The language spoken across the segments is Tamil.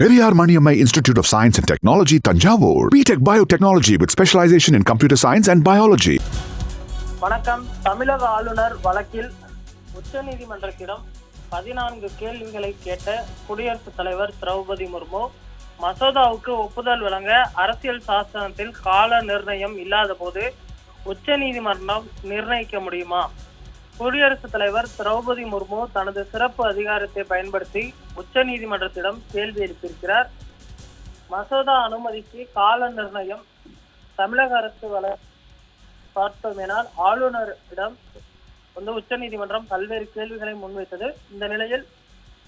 Periyar Maniammai institute of science and technology Thanjavur B Tech biotechnology with specialisation in computer science and biology வணக்கம். தமிழக ஆளுநர் வழக்கில் உச்சநீதிமன்றத்திடம் பதினான்கு கேள்விகளை கேட்ட குடியரசுத் தலைவர் திரௌபதி முர்மு மசோதாவுக்கு ஒப்புதல் வழங்க அரசியல் சாசனத்தில் கால நிர்ணயம் இல்லாத போது உச்சநீதிமன்றம் நிர்ணயிக்க முடியுமா? குடியரசுத் தலைவர் திரௌபதி முர்மு தனது சிறப்பு அதிகாரத்தை பயன்படுத்தி உச்ச நீதிமன்றத்திடம் கேள்வி எழுப்பியிருக்கிறார். மசோதா அனுமதிக்கு கால நிர்ணயம் தமிழக அரசு வள பார்த்தோமேனால் ஆளுநரிடம் வந்து உச்ச நீதிமன்றம் பல்வேறு கேள்விகளை முன்வைத்தது. இந்த நிலையில்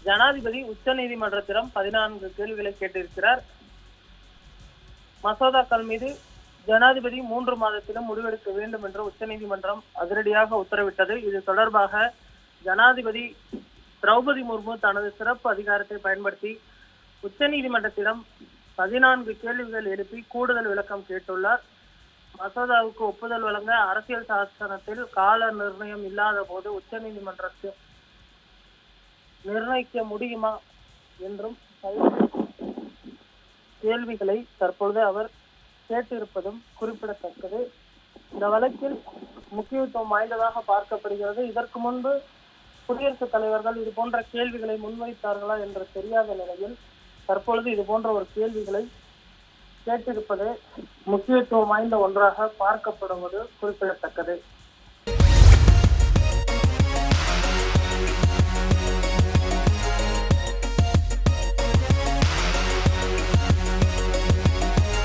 ஜனாதிபதி உச்ச நீதிமன்றத்திடம் பதினான்கு கேள்விகளை கேட்டிருக்கிறார். மசோதாக்கள் மீது ஜனாதிபதி மூன்று மாதத்திலும் முடிவெடுக்க வேண்டும் என்று உச்சநீதிமன்றம் அதிரடியாக உத்தரவிட்டது. இது தொடர்பாக ஜனாதிபதி திரௌபதி முர்மு தனது சிறப்பு அதிகாரத்தை பயன்படுத்தி உச்சநீதிமன்றத்திடம் பதினான்கு கேள்விகள் எழுப்பி கூடுதல் விளக்கம் கேட்டுள்ளார். மசோதாவுக்கு ஒப்புதல் வழங்க அரசியல் சாசனத்தில் கால நிர்ணயம் இல்லாத போது உச்சநீதிமன்றத்தில் நிர்ணயிக்க முடியுமா என்றும் கேள்விகளை தற்பொழுது அவர் கேட்டிருப்பதும் குறிப்பிடத்தக்கது. இந்த வழக்கில் முக்கியத்துவம் வாய்ந்ததாக பார்க்கப்படுகிறது. இதற்கு முன்பு குடியரசுத் தலைவர்கள் இது போன்ற கேள்விகளை முன்வைத்தார்களா என்று தெரியாத நிலையில் தற்பொழுது இது போன்ற ஒரு கேள்விகளை கேட்டிருப்பது முக்கியத்துவம் வாய்ந்த ஒன்றாக பார்க்கப்படுவது குறிப்பிடத்தக்கது.